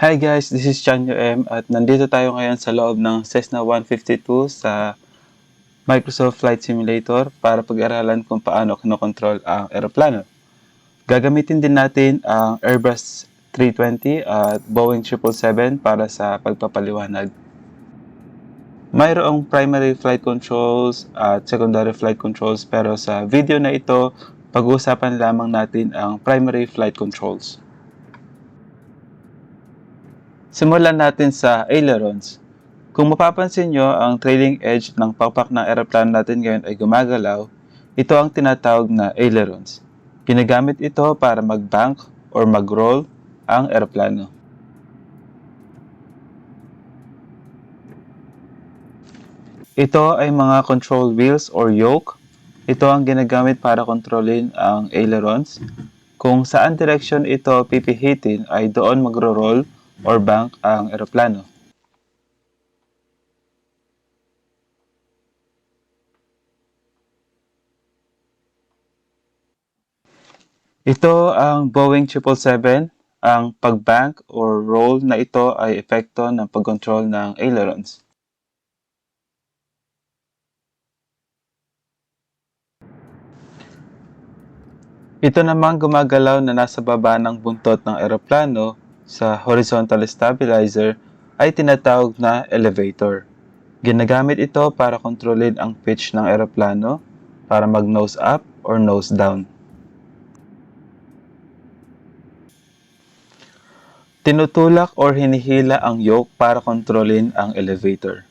Hi guys, this is Chanyo M at nandito tayo ngayon sa loob ng Cessna 152 sa Microsoft Flight Simulator para pag-aralan kung paano kinokontrol ang eroplano. Gagamitin din natin ang Airbus 320 at Boeing 777 para sa pagpapaliwanag. Mayroong primary flight controls at secondary flight controls pero sa video na ito, pag-uusapan lamang natin ang primary flight controls. Simulan natin sa ailerons. Kung mapapansin nyo, ang trailing edge ng pakpak ng aeroplano natin ngayon ay gumagalaw. Ito ang tinatawag na ailerons. Ginagamit ito para mag-bank or mag-roll ang aeroplano. Ito ay mga control wheels or yoke. Ito ang ginagamit para kontrolin ang ailerons. Kung saan direction ito pipihitin ay doon magro-roll or bank ang eroplano. Ito ang Boeing 777. Ang pag-bank or roll na ito ay epekto ng pag-control ng ailerons. Ito namang gumagalaw na nasa baba ng buntot ng eroplano sa horizontal stabilizer ay tinatawag na elevator. Ginagamit ito para kontrolin ang pitch ng eroplano para mag nose up or nose down. Tinutulak or hinihila ang yoke para kontrolin ang elevator.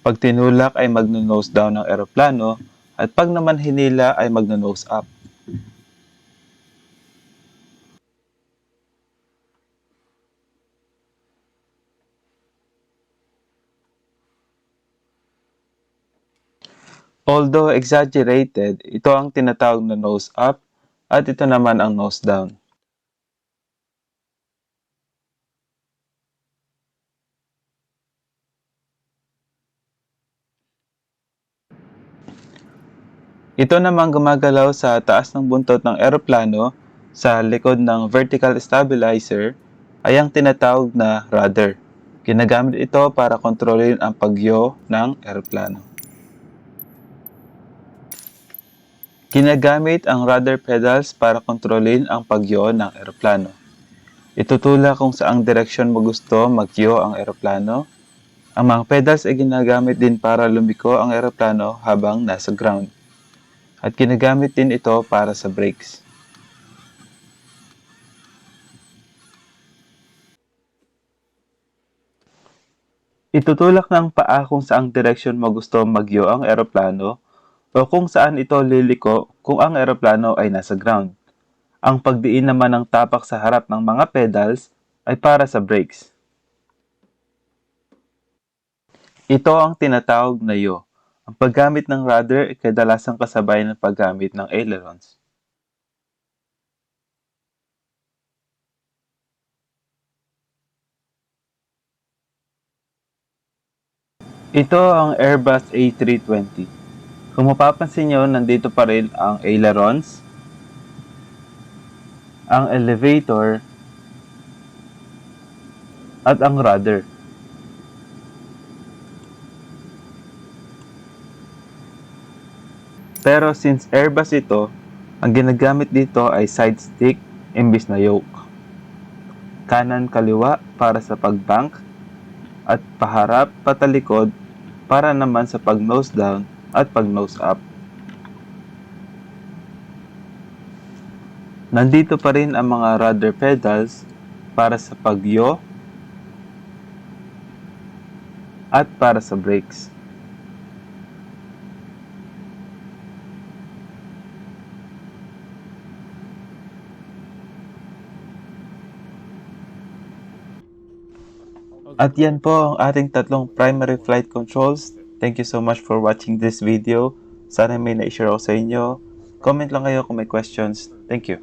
Pag tinulak ay magno-nose down ang eroplano at pag naman hinila ay magno-nose up. Although exaggerated, ito ang tinatawag na nose up at ito naman ang nose down. Ito naman gumagalaw sa taas ng buntot ng eroplano sa likod ng vertical stabilizer ay ang tinatawag na rudder. Ginagamit ito para kontrolin ang pagyo ng eroplano. Ginagamit ang rudder pedals para kontrolin ang pagyo ng eroplano. Itutulak kung saang direksyon mo gusto magyo ang eroplano. Ang mga pedals ay ginagamit din para lumiko ang eroplano habang nasa ground. At ginagamit din ito para sa brakes. Itutulak ng paa kung saang direksyon mo gusto magyo ang eroplano o kung saan ito liliko kung ang eroplano ay nasa ground. Ang pagdiin naman ng tapak sa harap ng mga pedals ay para sa brakes. Ito ang tinatawag na yaw. Ang paggamit ng rudder ay kadalasang kasabay ng paggamit ng ailerons. Ito ang Airbus A320. Kung mapapansin nyo, nandito pa rin ang ailerons, ang elevator, at ang rudder. Pero since Airbus ito, ang ginagamit dito ay side stick imbis na yoke. Kanan kaliwa para sa pagbank at paharap patalikod para naman sa pag nose down at pag nose up. Nandito pa rin ang mga rudder pedals para sa pagyo at para sa brakes. At yan po ang ating tatlong primary flight controls. Thank you so much for watching this video. Sana may na-share ako sa inyo. Comment lang kayo kung may questions. Thank you.